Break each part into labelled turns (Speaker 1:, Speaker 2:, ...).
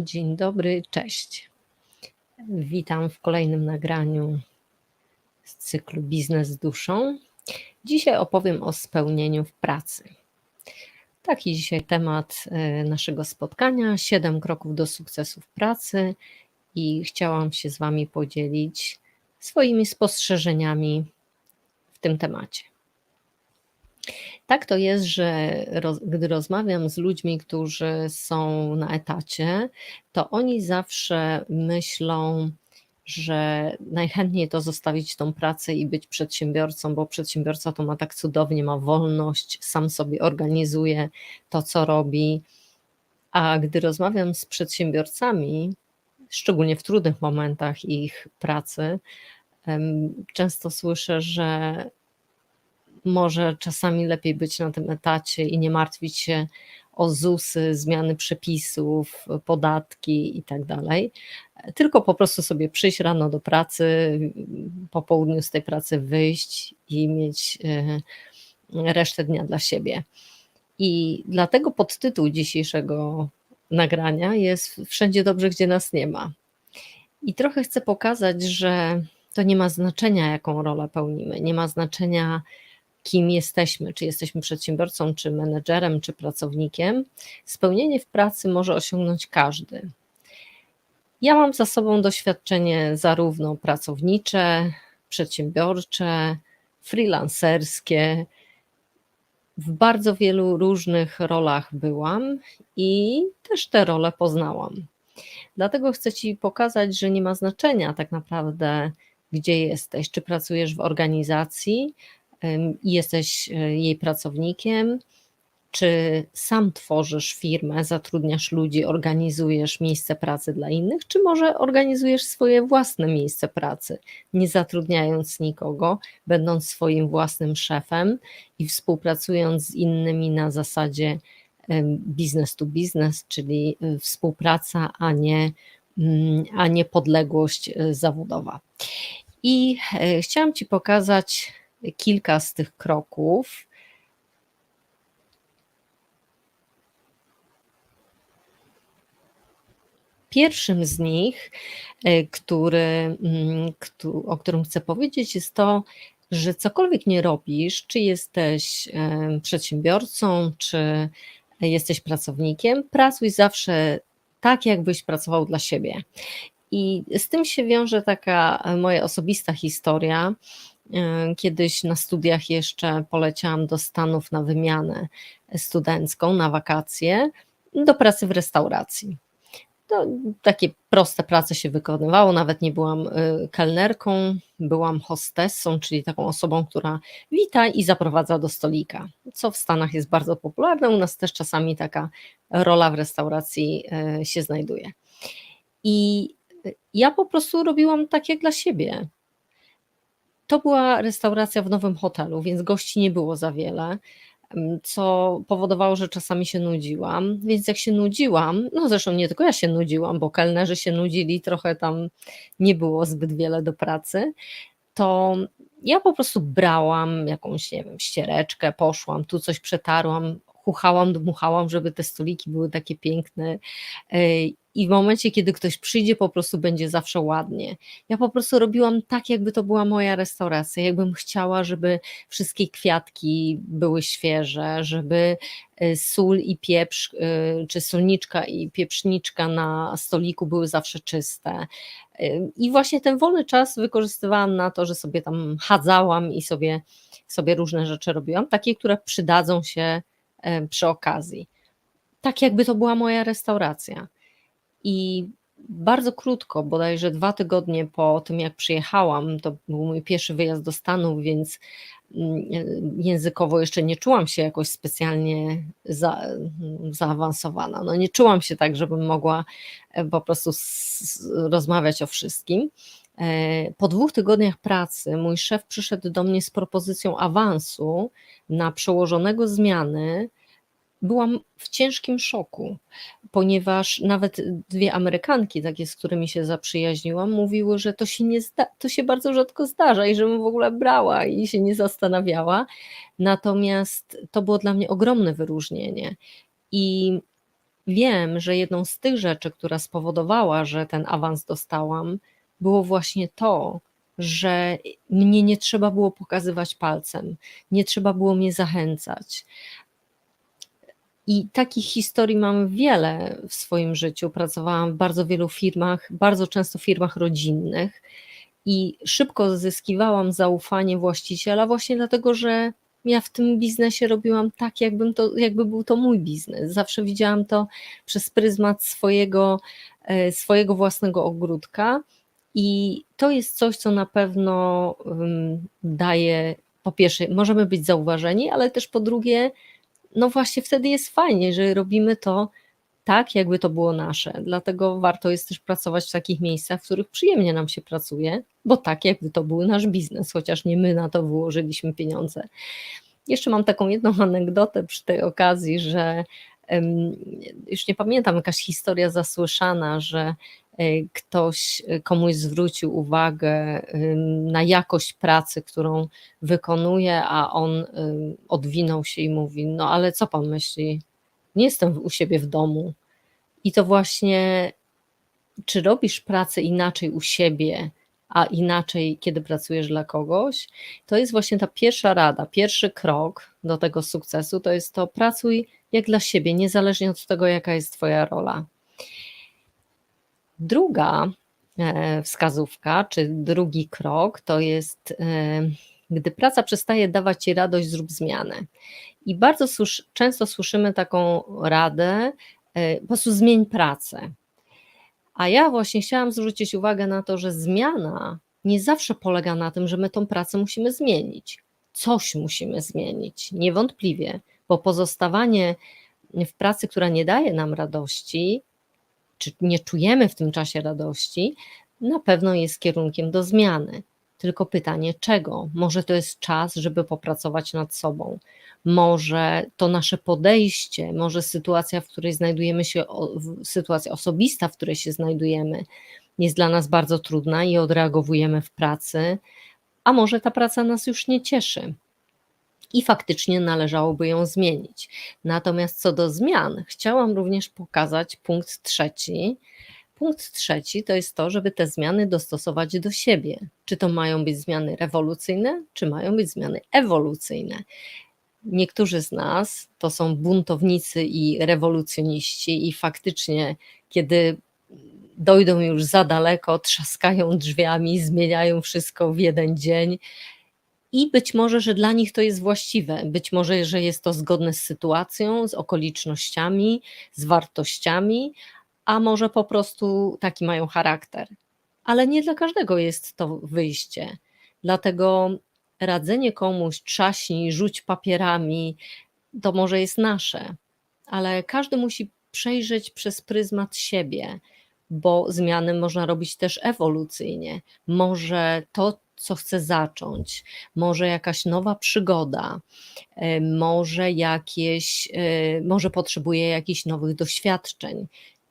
Speaker 1: Dzień dobry, cześć. Witam w kolejnym nagraniu z cyklu Biznes z duszą. Dzisiaj opowiem o spełnieniu w pracy. Taki dzisiaj temat e, naszego spotkania: 7 kroków do sukcesu w pracy i chciałam się z Wami podzielić swoimi spostrzeżeniami w tym temacie. Tak to jest, że roz, gdy rozmawiam z ludźmi, którzy są na etacie, to oni zawsze myślą, że najchętniej to zostawić tą pracę i być przedsiębiorcą, bo przedsiębiorca to ma tak cudownie, ma wolność, sam sobie organizuje to, co robi. A gdy rozmawiam z przedsiębiorcami, szczególnie w trudnych momentach ich pracy, często słyszę, że może czasami lepiej być na tym etacie i nie martwić się o ZUSy, zmiany przepisów, podatki i tak dalej, tylko po prostu sobie przyjść rano do pracy, po południu z tej pracy wyjść i mieć e, resztę dnia dla siebie. I dlatego podtytuł dzisiejszego nagrania jest Wszędzie dobrze, gdzie nas nie ma. I trochę chcę pokazać, że to nie ma znaczenia, jaką rolę pełnimy, nie ma znaczenia, kim jesteśmy, czy jesteśmy przedsiębiorcą, czy menedżerem, czy pracownikiem, spełnienie w pracy może osiągnąć każdy. Ja mam za sobą doświadczenie zarówno pracownicze, przedsiębiorcze, freelancerskie. W bardzo wielu różnych rolach byłam i też te role poznałam. Dlatego chcę Ci pokazać, że nie ma znaczenia tak naprawdę, gdzie jesteś, czy pracujesz w organizacji, i jesteś e, jej pracownikiem, czy sam tworzysz firmę, zatrudniasz ludzi, organizujesz miejsce pracy dla innych, czy może organizujesz swoje własne miejsce pracy, nie zatrudniając nikogo, będąc swoim własnym szefem i współpracując z innymi na zasadzie business to business, czyli e, współpraca, a nie, mm, a nie podległość e, zawodowa. I chciałam Ci pokazać kilka z tych kroków. Pierwszym z nich, e, który, mm, o którym chcę powiedzieć, jest to, że cokolwiek nie robisz, czy jesteś e, przedsiębiorcą, czy jesteś pracownikiem, pracuj zawsze tak, jakbyś pracował dla siebie. I z tym się wiąże taka moja osobista historia. E, kiedyś na studiach jeszcze poleciałam do Stanów na wymianę studencką, na wakacje, do pracy w restauracji. To takie proste prace się wykonywało, nawet nie byłam e, kelnerką, byłam hostessą, czyli taką osobą, która wita i zaprowadza do stolika, co w Stanach jest bardzo popularne, u nas też czasami taka rola w restauracji e, się znajduje. I ja po prostu robiłam tak jak dla siebie. To była restauracja w nowym hotelu, więc gości nie było za wiele, co powodowało, że czasami się nudziłam. Więc jak się nudziłam, no zresztą nie tylko ja się nudziłam, bo kelnerzy się nudzili, trochę tam nie było zbyt wiele do pracy, to ja po prostu brałam jakąś, nie wiem, ściereczkę, poszłam, tu coś przetarłam, chuchałam, dmuchałam, żeby te stoliki były takie piękne i w momencie, kiedy ktoś przyjdzie, po prostu będzie zawsze ładnie. Ja po prostu robiłam tak, jakby to była moja restauracja, jakbym chciała, żeby wszystkie kwiatki były świeże, żeby y, sól i pieprz, y, czy solniczka i pieprzniczka na stoliku były zawsze czyste. Y, I właśnie ten wolny czas wykorzystywałam na to, że sobie tam chadzałam i sobie, sobie różne rzeczy robiłam, takie, które przydadzą się przy okazji. Tak, jakby to była moja restauracja. I bardzo krótko, bodajże dwa tygodnie po tym, jak przyjechałam, to był mój pierwszy wyjazd do Stanów, więc mm, językowo jeszcze nie czułam się jakoś specjalnie za, zaawansowana. No nie czułam się tak, żebym mogła e, po prostu rozmawiać o wszystkim. E, po dwóch tygodniach pracy mój szef przyszedł do mnie z propozycją awansu na przełożonego zmiany byłam w ciężkim szoku, ponieważ nawet dwie Amerykanki, takie, z którymi się zaprzyjaźniłam, mówiły, że to się, nie to się bardzo rzadko zdarza i żebym w ogóle brała i się nie zastanawiała. Natomiast to było dla mnie ogromne wyróżnienie. I wiem, że jedną z tych rzeczy, która spowodowała, że ten awans dostałam, było właśnie to, że mnie nie trzeba było pokazywać palcem, nie trzeba było mnie zachęcać. I takich historii mam wiele w swoim życiu. Pracowałam w bardzo wielu firmach, bardzo często firmach rodzinnych i szybko zyskiwałam zaufanie właściciela, właśnie dlatego, że ja w tym biznesie robiłam tak, jakbym to, jakby był to mój biznes. Zawsze widziałam to przez pryzmat swojego, e, swojego własnego ogródka. I to jest coś, co na pewno daje, po pierwsze, możemy być zauważeni, ale też po drugie, no właśnie wtedy jest fajnie, że robimy to tak, jakby to było nasze. Dlatego warto jest też pracować w takich miejscach, w których przyjemnie nam się pracuje, bo tak, jakby to był nasz biznes, chociaż nie my na to wyłożyliśmy pieniądze. Jeszcze mam taką jedną anegdotę przy tej okazji, że już nie pamiętam, jakaś historia zasłyszana, że ktoś komuś zwrócił uwagę na jakość pracy, którą wykonuje, a on odwinął się i mówi: No, ale co pan myśli? Nie jestem u siebie w domu. I to właśnie, czy robisz pracę inaczej u siebie, a inaczej, kiedy pracujesz dla kogoś, to jest właśnie ta pierwsza rada, pierwszy krok do tego sukcesu, to jest to pracuj jak dla siebie, niezależnie od tego, jaka jest Twoja rola. Druga e, wskazówka, czy drugi krok, to jest, e, gdy praca przestaje dawać Ci radość, zrób zmianę. I bardzo często słyszymy taką radę, e, po prostu zmień pracę. A ja właśnie chciałam zwrócić uwagę na to, że zmiana nie zawsze polega na tym, że my tą pracę musimy zmienić. Coś musimy zmienić, niewątpliwie, bo pozostawanie w pracy, która nie daje nam radości, czy nie czujemy w tym czasie radości, na pewno jest kierunkiem do zmiany. Tylko pytanie, czego? Może to jest czas, żeby popracować nad sobą. Może to nasze podejście, może sytuacja, w której znajdujemy się, sytuacja osobista, w której się znajdujemy, jest dla nas bardzo trudna i odreagowujemy w pracy, a może ta praca nas już nie cieszy i faktycznie należałoby ją zmienić. Natomiast co do zmian, chciałam również pokazać punkt trzeci. Punkt trzeci to jest to, żeby te zmiany dostosować do siebie. Czy to mają być zmiany rewolucyjne, czy mają być zmiany ewolucyjne. Niektórzy z nas to są buntownicy i rewolucjoniści, i faktycznie, kiedy dojdą już za daleko, trzaskają drzwiami, zmieniają wszystko w jeden dzień i być może, że dla nich to jest właściwe, być może, że jest to zgodne z sytuacją, z okolicznościami, z wartościami, a może po prostu taki mają charakter. Ale nie dla każdego jest to wyjście. Dlatego radzenie komuś trzaśnij, rzuć papierami, to może jest nasze, ale każdy musi przejrzeć przez pryzmat siebie, bo zmiany można robić też ewolucyjnie. Może to, co chce zacząć, może jakaś nowa przygoda, e, może jakieś, e, może potrzebuje jakichś nowych doświadczeń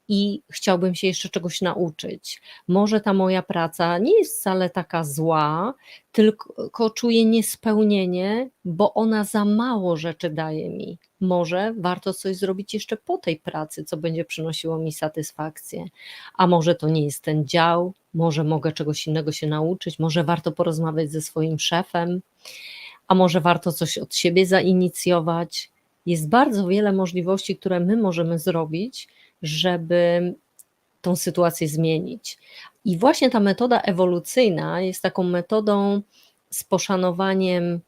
Speaker 1: i chciałbym się jeszcze czegoś nauczyć. Może ta moja praca nie jest wcale taka zła, tylko czuję niespełnienie, bo ona za mało rzeczy daje mi. Może warto coś zrobić jeszcze po tej pracy, co będzie przynosiło mi satysfakcję. A może to nie jest ten dział, może mogę czegoś innego się nauczyć, może warto porozmawiać ze swoim szefem, a może warto coś od siebie zainicjować. Jest bardzo wiele możliwości, które my możemy zrobić, żeby tą sytuację zmienić. I właśnie ta metoda ewolucyjna jest taką metodą z poszanowaniem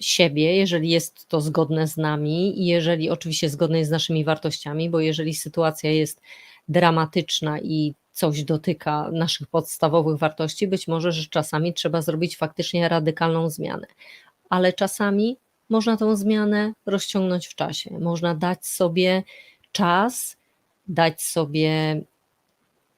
Speaker 1: siebie, jeżeli jest to zgodne z nami i jeżeli oczywiście zgodne jest z naszymi wartościami, bo jeżeli sytuacja jest dramatyczna i coś dotyka naszych podstawowych wartości, być może, że czasami trzeba zrobić faktycznie radykalną zmianę, ale czasami można tą zmianę rozciągnąć w czasie. Można dać sobie czas, dać sobie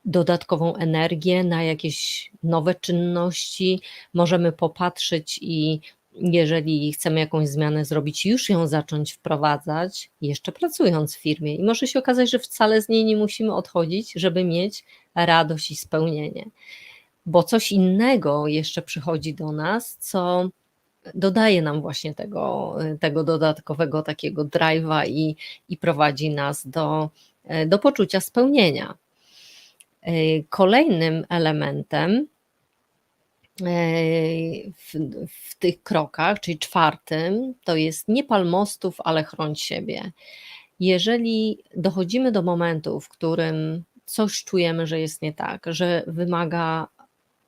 Speaker 1: dodatkową energię na jakieś nowe czynności. Możemy popatrzeć i jeżeli chcemy jakąś zmianę zrobić, już ją zacząć wprowadzać, jeszcze pracując w firmie. I może się okazać, że wcale z niej nie musimy odchodzić, żeby mieć radość i spełnienie. Bo coś innego jeszcze przychodzi do nas, co dodaje nam właśnie tego, tego dodatkowego takiego drive'a i, i prowadzi nas do do poczucia spełnienia. E, kolejnym elementem w, w, tych krokach, czyli czwartym, to jest nie pal mostów, ale chroń siebie. Jeżeli dochodzimy do momentu, w którym coś czujemy, że jest nie tak, że wymaga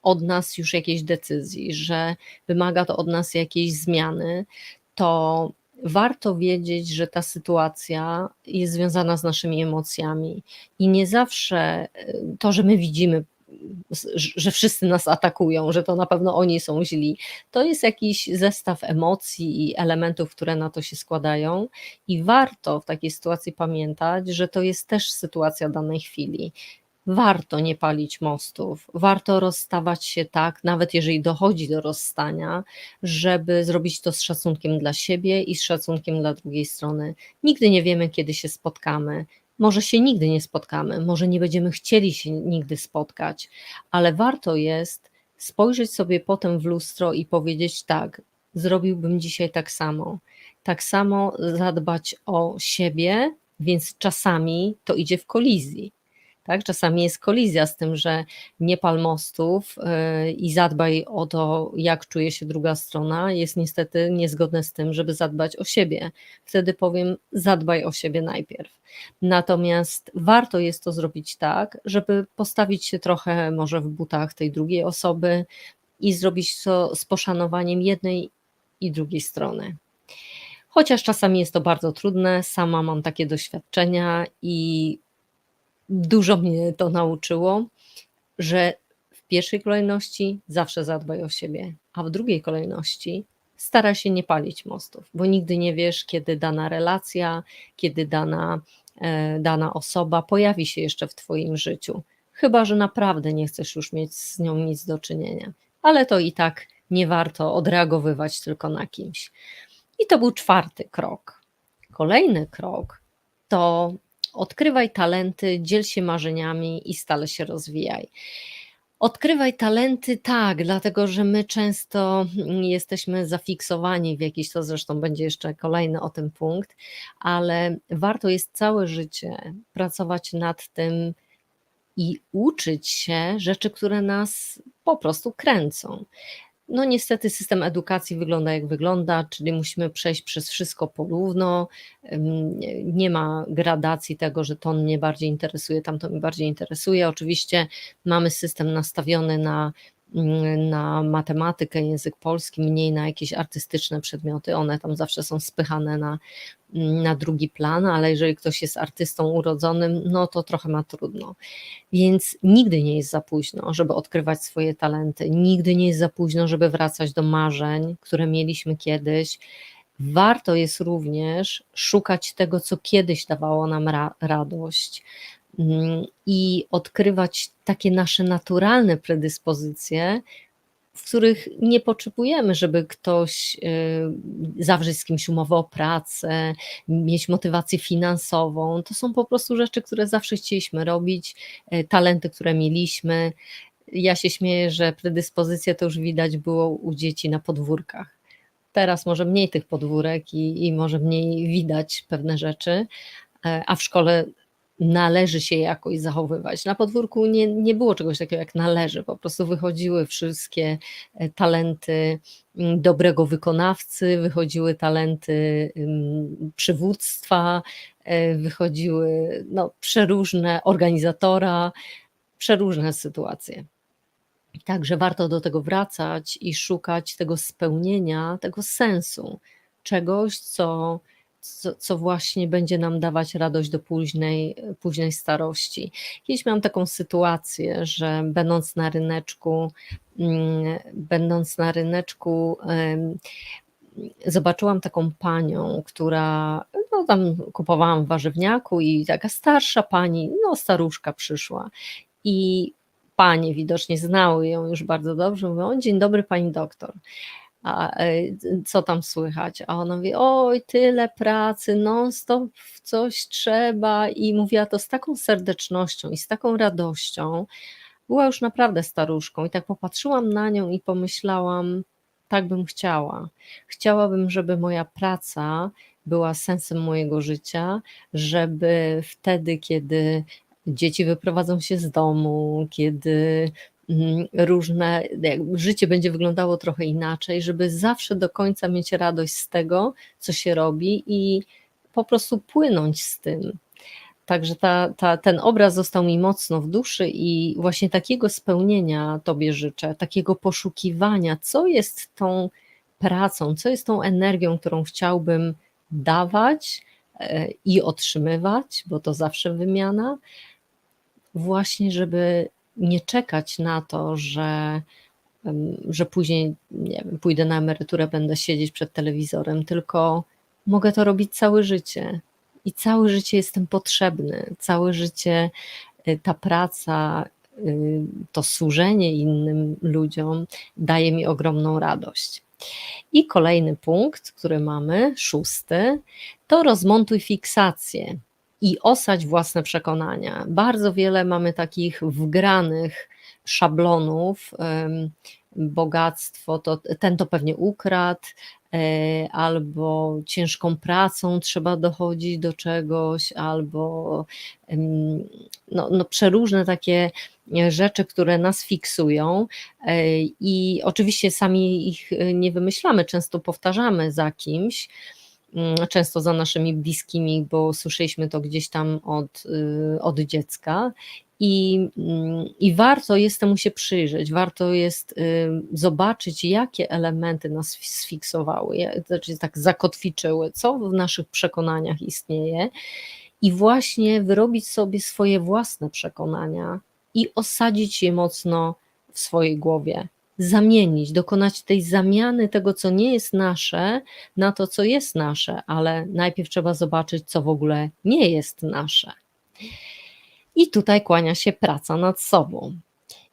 Speaker 1: od nas już jakiejś decyzji, że wymaga to od nas jakiejś zmiany, to warto wiedzieć, że ta sytuacja jest związana z naszymi emocjami i nie zawsze y, to, że my widzimy że wszyscy nas atakują, że to na pewno oni są źli. To jest jakiś zestaw emocji i elementów, które na to się składają, i warto w takiej sytuacji pamiętać, że to jest też sytuacja danej chwili. Warto nie palić mostów, warto rozstawać się tak, nawet jeżeli dochodzi do rozstania, żeby zrobić to z szacunkiem dla siebie i z szacunkiem dla drugiej strony. Nigdy nie wiemy, kiedy się spotkamy. Może się nigdy nie spotkamy, może nie będziemy chcieli się nigdy spotkać, ale warto jest spojrzeć sobie potem w lustro i powiedzieć: Tak, zrobiłbym dzisiaj tak samo. Tak samo zadbać o siebie, więc czasami to idzie w kolizji. Tak? Czasami jest kolizja z tym, że nie pal mostów yy, i zadbaj o to, jak czuje się druga strona, jest niestety niezgodne z tym, żeby zadbać o siebie. Wtedy powiem, zadbaj o siebie najpierw. Natomiast warto jest to zrobić tak, żeby postawić się trochę może w butach tej drugiej osoby i zrobić to z poszanowaniem jednej i drugiej strony. Chociaż czasami jest to bardzo trudne, sama mam takie doświadczenia i dużo mnie to nauczyło, że w pierwszej kolejności zawsze zadbaj o siebie, a w drugiej kolejności stara się nie palić mostów, bo nigdy nie wiesz, kiedy dana relacja, kiedy dana, e, dana osoba pojawi się jeszcze w Twoim życiu. Chyba, że naprawdę nie chcesz już mieć z nią nic do czynienia, ale to i tak nie warto odreagowywać tylko na kimś. I to był czwarty krok. Kolejny krok to Odkrywaj talenty, dziel się marzeniami i stale się rozwijaj. Odkrywaj talenty, tak, dlatego że my często jesteśmy zafiksowani w jakiś, to zresztą będzie jeszcze kolejny o tym punkt, ale warto jest całe życie pracować nad tym i uczyć się rzeczy, które nas po prostu kręcą. No niestety system edukacji wygląda jak wygląda, czyli musimy przejść przez wszystko porówno. Nie ma gradacji tego, że to mnie bardziej interesuje, tamto mnie bardziej interesuje. Oczywiście mamy system nastawiony na na matematykę, język polski, mniej na jakieś artystyczne przedmioty. One tam zawsze są spychane na, mm, na drugi plan, ale jeżeli ktoś jest artystą urodzonym, no to trochę ma trudno. Więc nigdy nie jest za późno, żeby odkrywać swoje talenty. Nigdy nie jest za późno, żeby wracać do marzeń, które mieliśmy kiedyś. Warto jest również szukać tego, co kiedyś dawało nam ra radość, Mm, i odkrywać takie nasze naturalne predyspozycje, w których nie potrzebujemy, żeby ktoś y, zawrzeć z kimś umowę o pracę, mieć motywację finansową. To są po prostu rzeczy, które zawsze chcieliśmy robić, y, talenty, które mieliśmy. Ja się śmieję, że predyspozycje to już widać było u dzieci na podwórkach. Teraz może mniej tych podwórek i, i może mniej widać pewne rzeczy, y, a w szkole należy się jakoś zachowywać. Na podwórku nie, nie było czegoś takiego jak należy, po prostu wychodziły wszystkie e, talenty mm, dobrego wykonawcy, wychodziły talenty przywództwa, e, wychodziły no, przeróżne organizatora, przeróżne sytuacje. Także warto do tego wracać i szukać tego spełnienia, tego sensu, czegoś, co co, co, właśnie będzie nam dawać radość do późnej, późnej starości. Kiedyś miałam taką sytuację, że będąc na ryneczku, mm, będąc na ryneczku, zobaczyłam taką panią, która no tam kupowałam w warzywniaku i taka starsza pani, no staruszka przyszła i panie widocznie znały ją już bardzo dobrze, mówią, dzień dobry pani doktor a e, co tam słychać? A ona mówi, oj, tyle pracy, non stop coś trzeba i mówiła to z taką serdecznością i z taką radością. Była już naprawdę staruszką i tak popatrzyłam na nią i pomyślałam, tak bym chciała. Chciałabym, żeby moja praca była sensem mojego życia, żeby wtedy, kiedy dzieci wyprowadzą się z domu, kiedy różne, życie będzie wyglądało trochę inaczej, żeby zawsze do końca mieć radość z tego, co się robi i po prostu płynąć z tym. Także ta, ta, ten obraz został mi mocno w duszy i właśnie takiego spełnienia Tobie życzę, takiego poszukiwania, co jest tą pracą, co jest tą energią, którą chciałbym dawać e, i otrzymywać, bo to zawsze wymiana, właśnie żeby nie czekać na to, że, że później nie wiem, pójdę na emeryturę, będę siedzieć przed telewizorem, tylko mogę to robić całe życie. I całe życie jestem potrzebny, całe życie y, ta praca, y, to służenie innym ludziom daje mi ogromną radość. I kolejny punkt, który mamy, szósty, to rozmontuj fiksację i osadź własne przekonania. Bardzo wiele mamy takich wgranych szablonów, bogactwo, to ten to pewnie ukradł, e, albo ciężką pracą trzeba dochodzić do czegoś, albo no, no przeróżne takie rzeczy, które nas fiksują e, i oczywiście sami ich nie wymyślamy, często powtarzamy za kimś, często za naszymi bliskimi, bo słyszeliśmy to gdzieś tam od, y, od dziecka. I, mm, I warto jest temu się przyjrzeć, warto jest y, zobaczyć, jakie elementy nas sfiksowały, znaczy tak zakotwiczyły, co w naszych przekonaniach istnieje, i właśnie wyrobić sobie swoje własne przekonania i osadzić je mocno w swojej głowie. Zamienić, dokonać tej zamiany tego, co nie jest nasze, na to, co jest nasze, ale najpierw trzeba zobaczyć, co w ogóle nie jest nasze. I tutaj kłania się praca nad sobą.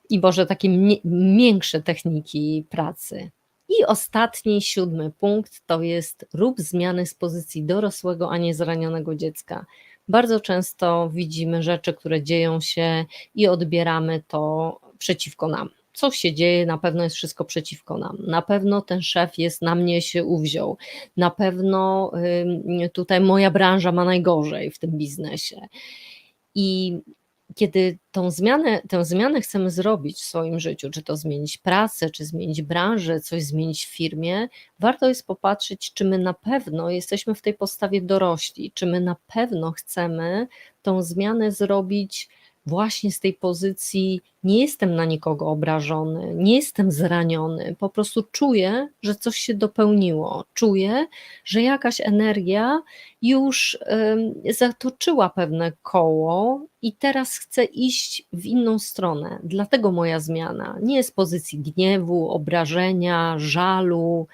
Speaker 1: I może takie miększe techniki pracy. I ostatni, siódmy punkt to jest rób zmiany z pozycji dorosłego, a nie zranionego dziecka. Bardzo często widzimy rzeczy, które dzieją się i odbieramy to przeciwko nam. Co się dzieje, na pewno jest wszystko przeciwko nam. Na pewno ten szef jest na mnie się uwziął. Na pewno tutaj moja branża ma najgorzej w tym biznesie. I kiedy tą zmianę, tę zmianę chcemy zrobić w swoim życiu, czy to zmienić pracę, czy zmienić branżę, coś zmienić w firmie, warto jest popatrzeć, czy my na pewno jesteśmy w tej postawie dorośli, czy my na pewno chcemy tą zmianę zrobić właśnie z tej pozycji nie jestem na nikogo obrażony, nie jestem zraniony, po prostu czuję, że coś się dopełniło, czuję, że jakaś energia już zatoczyła pewne koło i teraz chcę iść w inną stronę. Dlatego moja zmiana nie jest pozycji gniewu, obrażenia, żalu.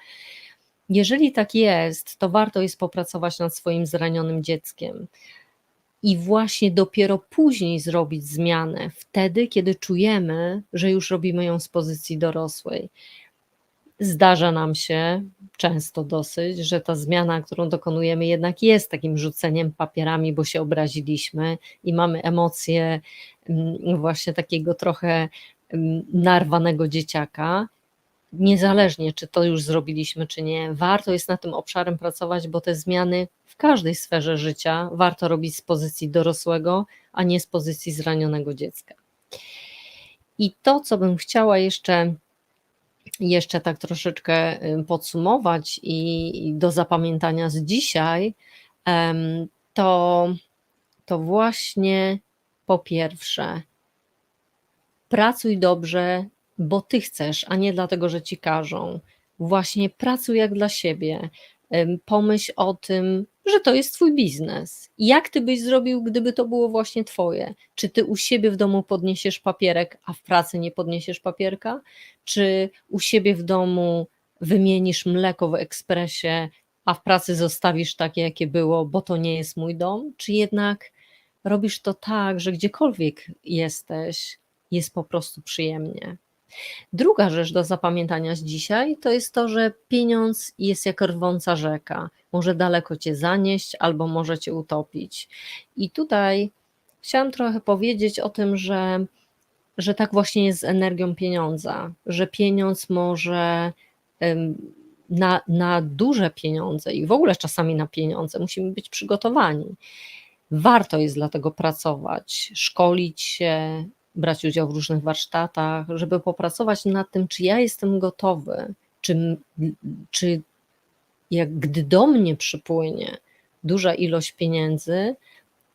Speaker 1: Jeżeli tak jest, to warto jest popracować nad swoim zranionym dzieckiem i właśnie dopiero później zrobić zmianę, wtedy, kiedy czujemy, że już robimy ją z pozycji dorosłej. Zdarza nam się często dosyć, że ta zmiana, którą dokonujemy, jednak jest takim rzuceniem papierami, bo się obraziliśmy i mamy emocje mm, właśnie takiego trochę mm, narwanego dzieciaka, niezależnie czy to już zrobiliśmy, czy nie, warto jest na tym obszarem pracować, bo te zmiany w każdej sferze życia warto robić z pozycji dorosłego, a nie z pozycji zranionego dziecka. I to, co bym chciała jeszcze, jeszcze tak troszeczkę podsumować i, i do zapamiętania z dzisiaj, to, to właśnie po pierwsze, pracuj dobrze bo ty chcesz, a nie dlatego, że ci każą. Właśnie pracuj jak dla siebie. Pomyśl o tym, że to jest twój biznes. Jak ty byś zrobił, gdyby to było właśnie twoje? Czy ty u siebie w domu podniesiesz papierek, a w pracy nie podniesiesz papierka? Czy u siebie w domu wymienisz mleko w ekspresie, a w pracy zostawisz takie, jakie było, bo to nie jest mój dom? Czy jednak robisz to tak, że gdziekolwiek jesteś, jest po prostu przyjemnie? Druga rzecz do zapamiętania z dzisiaj to jest to, że pieniądz jest jak rwąca rzeka. Może daleko cię zanieść albo może cię utopić. I tutaj chciałam trochę powiedzieć o tym, że, że tak właśnie jest z energią pieniądza, że pieniądz może na, na duże pieniądze i w ogóle czasami na pieniądze musimy być przygotowani. Warto jest dlatego pracować, szkolić się, brać udział w różnych warsztatach, żeby popracować nad tym, czy ja jestem gotowy, czy, czy jak gdy do mnie przypłynie duża ilość pieniędzy,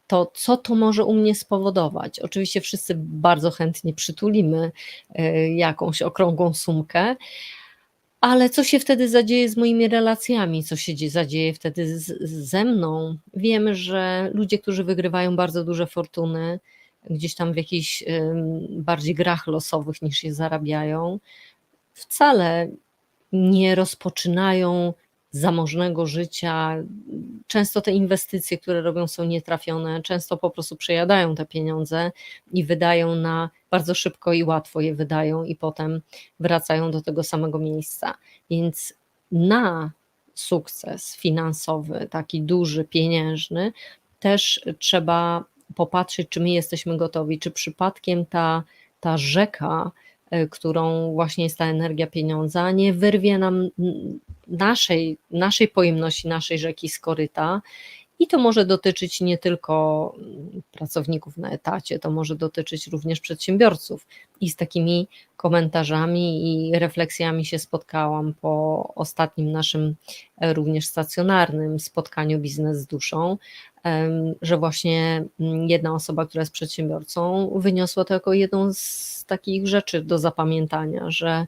Speaker 1: to co to może u mnie spowodować? Oczywiście wszyscy bardzo chętnie przytulimy e, jakąś okrągłą sumkę, ale co się wtedy zadzieje z moimi relacjami, co się zadzieje wtedy z, ze mną? Wiemy, że ludzie, którzy wygrywają bardzo duże fortuny, gdzieś tam w jakichś bardziej grach losowych niż je zarabiają, wcale nie rozpoczynają zamożnego życia. Często te inwestycje, które robią, są nietrafione, często po prostu przejadają te pieniądze i wydają na bardzo szybko i łatwo je wydają, i potem wracają do tego samego miejsca. Więc na sukces finansowy, taki duży, pieniężny, też trzeba popatrzeć, czy my jesteśmy gotowi, czy przypadkiem ta, ta rzeka, e, którą właśnie jest ta energia pieniądza, nie wyrwie nam naszej, naszej pojemności, naszej rzeki z koryta. I to może dotyczyć nie tylko pracowników na etacie, to może dotyczyć również przedsiębiorców. I z takimi komentarzami i refleksjami się spotkałam po ostatnim naszym e, również stacjonarnym spotkaniu Biznes z duszą, że właśnie mm, jedna osoba, która jest przedsiębiorcą, wyniosła to jako jedną z takich rzeczy do zapamiętania, że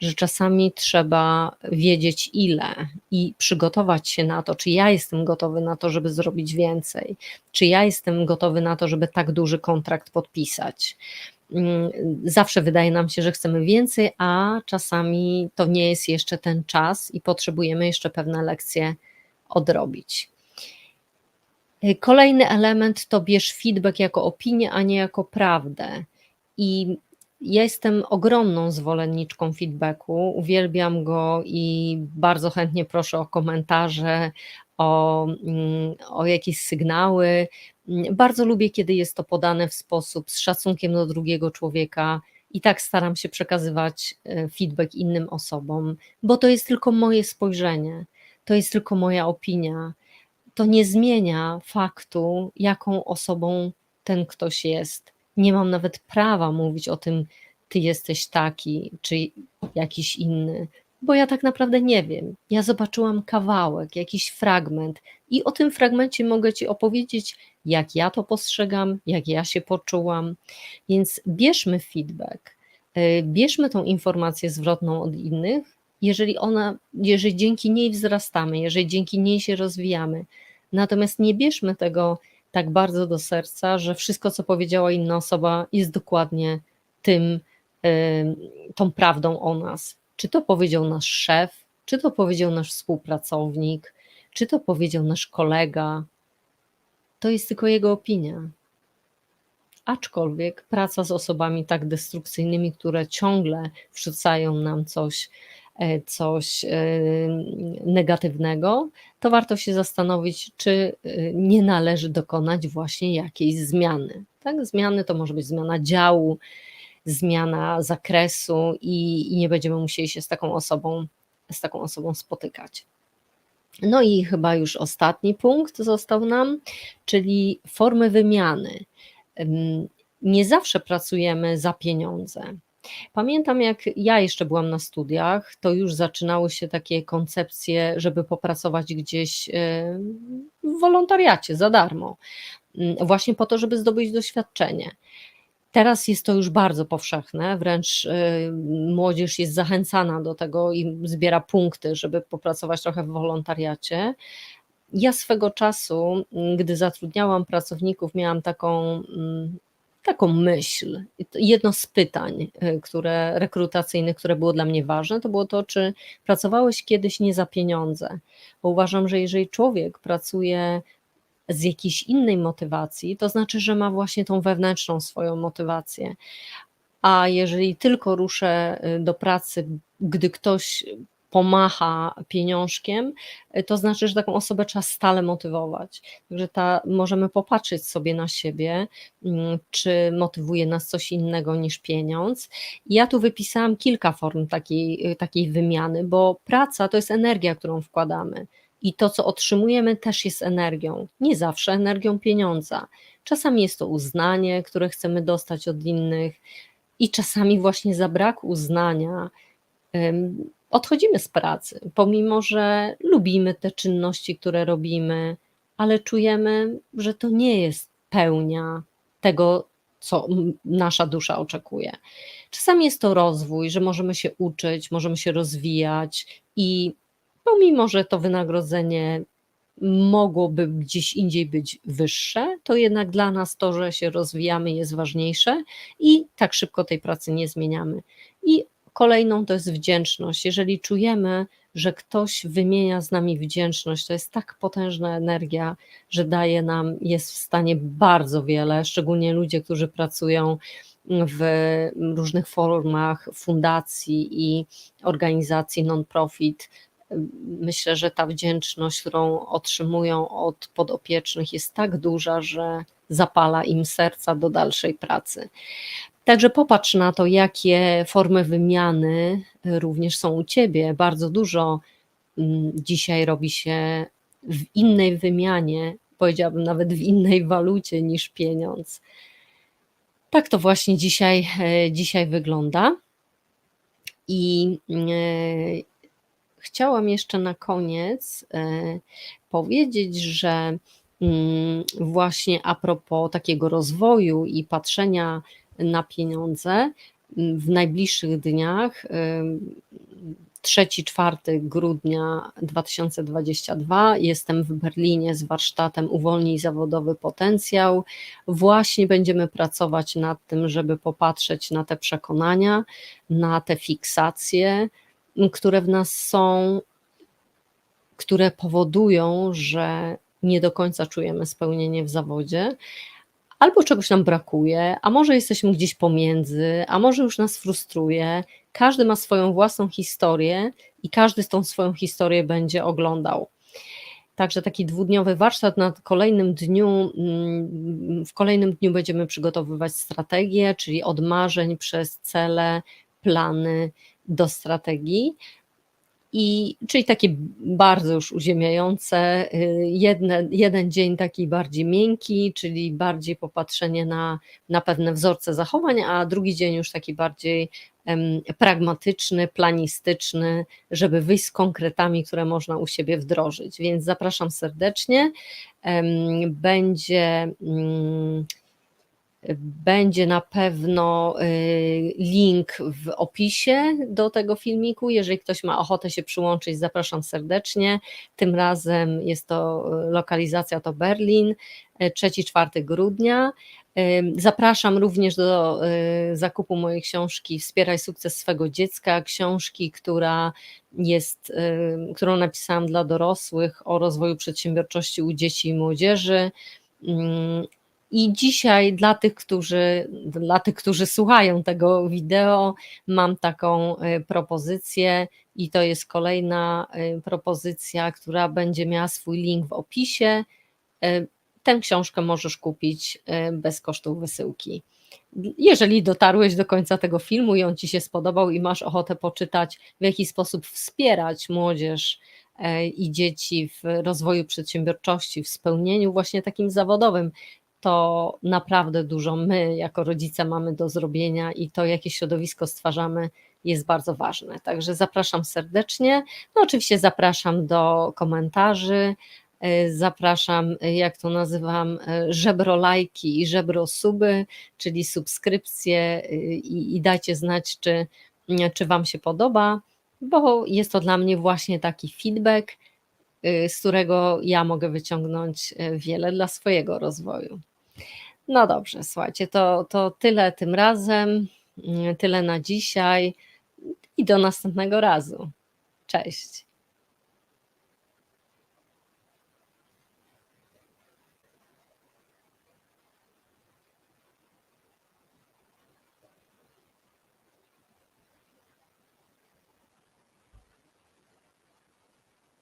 Speaker 1: że czasami trzeba wiedzieć ile i przygotować się na to, czy ja jestem gotowy na to, żeby zrobić więcej, czy ja jestem gotowy na to, żeby tak duży kontrakt podpisać. Mm, zawsze wydaje nam się, że chcemy więcej, a czasami to nie jest jeszcze ten czas i potrzebujemy jeszcze pewne lekcje odrobić. Kolejny element to bierz feedback jako opinię, a nie jako prawdę. I ja jestem ogromną zwolenniczką feedbacku, uwielbiam go i bardzo chętnie proszę o komentarze, o, mm, o jakieś sygnały. Bardzo lubię, kiedy jest to podane w sposób z szacunkiem do drugiego człowieka i tak staram się przekazywać e, feedback innym osobom, bo to jest tylko moje spojrzenie, to jest tylko moja opinia. To nie zmienia faktu, jaką osobą ten ktoś jest nie mam nawet prawa mówić o tym, ty jesteś taki, czy jakiś inny, bo ja tak naprawdę nie wiem. Ja zobaczyłam kawałek, jakiś fragment i o tym fragmencie mogę ci opowiedzieć, jak ja to postrzegam, jak ja się poczułam. Więc bierzmy feedback, y, bierzmy tą informację zwrotną od innych, jeżeli ona, jeżeli dzięki niej wzrastamy, jeżeli dzięki niej się rozwijamy. Natomiast nie bierzmy tego tak bardzo do serca, że wszystko, co powiedziała inna osoba, jest dokładnie tym, tą prawdą o nas. Czy to powiedział nasz szef, czy to powiedział nasz współpracownik, czy to powiedział nasz kolega. To jest tylko jego opinia. Aczkolwiek praca z osobami tak destrukcyjnymi, które ciągle wrzucają nam coś, coś e, negatywnego, to warto się zastanowić, czy e, nie należy dokonać właśnie jakiejś zmiany. Tak? Zmiany to może być zmiana działu, zmiana zakresu i, i nie będziemy musieli się z taką osobą, z taką osobą spotykać. No i chyba już ostatni punkt został nam, czyli formy wymiany. Nie zawsze pracujemy za pieniądze. Pamiętam, jak ja jeszcze byłam na studiach, to już zaczynały się takie koncepcje, żeby popracować gdzieś e, w wolontariacie za darmo, mm, właśnie po to, żeby zdobyć doświadczenie. Teraz jest to już bardzo powszechne, wręcz e, młodzież jest zachęcana do tego i zbiera punkty, żeby popracować trochę w wolontariacie. Ja swego czasu, gdy zatrudniałam pracowników, miałam taką mm, taką myśl. Jedno z pytań, y, które rekrutacyjnych, które było dla mnie ważne, to było to, czy pracowałeś kiedyś nie za pieniądze. Bo uważam, że jeżeli człowiek pracuje z jakiejś innej motywacji, to znaczy, że ma właśnie tą wewnętrzną swoją motywację. A jeżeli tylko ruszę y, do pracy, gdy ktoś pomacha pieniążkiem, y, to znaczy, że taką osobę trzeba stale motywować. Także ta, możemy popatrzeć sobie na siebie, mm, czy motywuje nas coś innego niż pieniądz. Ja tu wypisałam kilka form takiej, y, takiej wymiany, bo praca to jest energia, którą wkładamy. I to, co otrzymujemy, też jest energią. Nie zawsze energią pieniądza. Czasami jest to uznanie, które chcemy dostać od innych, i czasami właśnie za brak uznania odchodzimy z pracy, pomimo że lubimy te czynności, które robimy, ale czujemy, że to nie jest pełnia tego, co nasza dusza oczekuje. Czasami jest to rozwój, że możemy się uczyć, możemy się rozwijać i pomimo, że to wynagrodzenie mogłoby gdzieś indziej być wyższe, to jednak dla nas to, że się rozwijamy, jest ważniejsze i tak szybko tej pracy nie zmieniamy. I kolejną to jest wdzięczność. Jeżeli czujemy, że ktoś wymienia z nami wdzięczność, to jest tak potężna energia, że daje nam, jest w stanie bardzo wiele, szczególnie ludzie, którzy pracują w różnych formach fundacji i organizacji non-profit, myślę, że ta wdzięczność, którą otrzymują od podopiecznych, jest tak duża, że zapala im serca do dalszej pracy. Także popatrz na to, jakie formy wymiany również są u ciebie. Bardzo dużo mm, dzisiaj robi się w innej wymianie, powiedziałabym nawet w innej walucie niż pieniądz. Tak to właśnie dzisiaj, e, dzisiaj wygląda. I e, chciałam jeszcze na koniec e, powiedzieć, że mm, właśnie a propos takiego rozwoju i patrzenia na pieniądze, w najbliższych dniach 3-4 grudnia 2022 jestem w Berlinie z warsztatem Uwolnij zawodowy potencjał. Właśnie będziemy pracować nad tym, żeby popatrzeć na te przekonania, na te fiksacje, które w nas są, które powodują, że nie do końca czujemy spełnienie w zawodzie, albo czegoś nam brakuje, a może jesteśmy gdzieś pomiędzy, a może już nas frustruje. Każdy ma swoją własną historię i każdy z tą swoją historię będzie oglądał. Także taki dwudniowy warsztat na kolejnym dniu, mm, w kolejnym dniu będziemy przygotowywać strategię, czyli od marzeń przez cele, plany do strategii. I, czyli takie bardzo już uziemiające, y, jedne, jeden dzień taki bardziej miękki, czyli bardziej popatrzenie na, na pewne wzorce zachowań, a drugi dzień już taki bardziej um, pragmatyczny, planistyczny, żeby wyjść z konkretami, które można u siebie wdrożyć. Więc zapraszam serdecznie. Um, będzie. Um, będzie na pewno y, link w opisie do tego filmiku. Jeżeli ktoś ma ochotę się przyłączyć, zapraszam serdecznie. Tym razem jest to y, lokalizacja to Berlin, 3-4 y, grudnia. Zapraszam również do zakupu mojej książki Wspieraj sukces swego dziecka, książki, która jest, którą napisałam dla dorosłych o rozwoju przedsiębiorczości u dzieci i młodzieży. I dzisiaj dla tych, którzy, dla tych, którzy słuchają tego wideo, mam taką e, propozycję i to jest kolejna e, propozycja, która będzie miała swój link w opisie. E, tę książkę możesz kupić bez kosztu wysyłki. Jeżeli dotarłeś do końca tego filmu i on Ci się spodobał i masz ochotę poczytać, w jaki sposób wspierać młodzież i dzieci w rozwoju przedsiębiorczości, w spełnieniu właśnie takim zawodowym, to naprawdę dużo my jako rodzice mamy do zrobienia i to, jakie środowisko stwarzamy, jest bardzo ważne. Także zapraszam serdecznie. No oczywiście zapraszam do komentarzy, y, zapraszam, jak to nazywam, y, żebro lajki i żebro suby, czyli subskrypcje y, i, i dajcie znać, czy, czy Wam się podoba, bo jest to dla mnie właśnie taki feedback, z którego ja mogę wyciągnąć wiele dla swojego rozwoju. No dobrze, słuchajcie, to, to tyle tym razem, tyle na dzisiaj i do następnego razu. Cześć.